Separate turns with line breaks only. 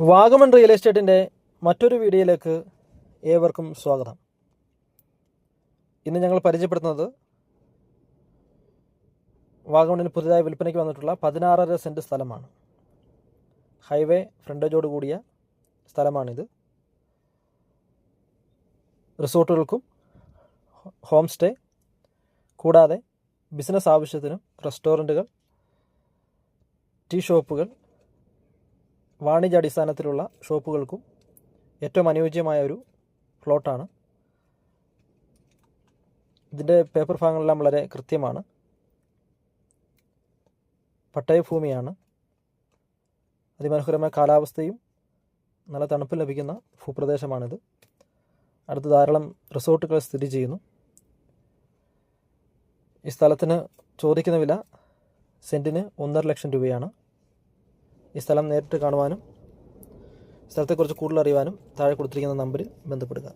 Vagamon real എസ്റ്റേറ്റിന്റെ മറ്റൊരു വീഡിയോയിലേക്ക് ഏവർക്കും സ്വാഗതം. ഇന്ന് ഞങ്ങൾ പരിചയപ്പെടുത്തുന്നത് വാഗമണിന് പുതുതായി വിൽപ്പനയ്ക്ക് വന്നിട്ടുള്ള പതിനാറര സെന്റ് സ്ഥലമാണ്. ഹൈവേ ഫ്രണ്ടേജോട് കൂടിയ സ്ഥലമാണിത്. റിസോർട്ടുകൾക്കും ഹോം സ്റ്റേ കൂടാതെ ബിസിനസ് ആവശ്യത്തിനും റെസ്റ്റോറന്റുകൾ ടീ ഷോപ്പുകൾ വാണിജ്യാടിസ്ഥാനത്തിലുള്ള ഷോപ്പുകൾക്കും ഏറ്റവും അനുയോജ്യമായ ഒരു പ്ലോട്ടാണ്. ഇതിന്റെ പേപ്പർ ഭാഗങ്ങളെല്ലാം വളരെ കൃത്യമാണ്. പട്ടയഭൂമിയാണ് അതിമനോഹരമായ കാലാവസ്ഥയും നല്ല തണുപ്പ് ലഭിക്കുന്ന ഭൂപ്രദേശമാണിത്. അടുത്ത് ധാരാളം റിസോർട്ടുകൾ സ്ഥിതി ചെയ്യുന്നു. ഈ സ്ഥലത്തിന് ചോദിക്കുന്ന വില സെന്റിന് ഒന്നര ലക്ഷം രൂപയാണ്. ഈ സ്ഥലം നേരിട്ട് കാണുവാനും സ്ഥലത്തെക്കുറിച്ച് കൂടുതൽ അറിയുവാനും താഴെ കൊടുത്തിരിക്കുന്ന നമ്പറിൽ ബന്ധപ്പെടുക.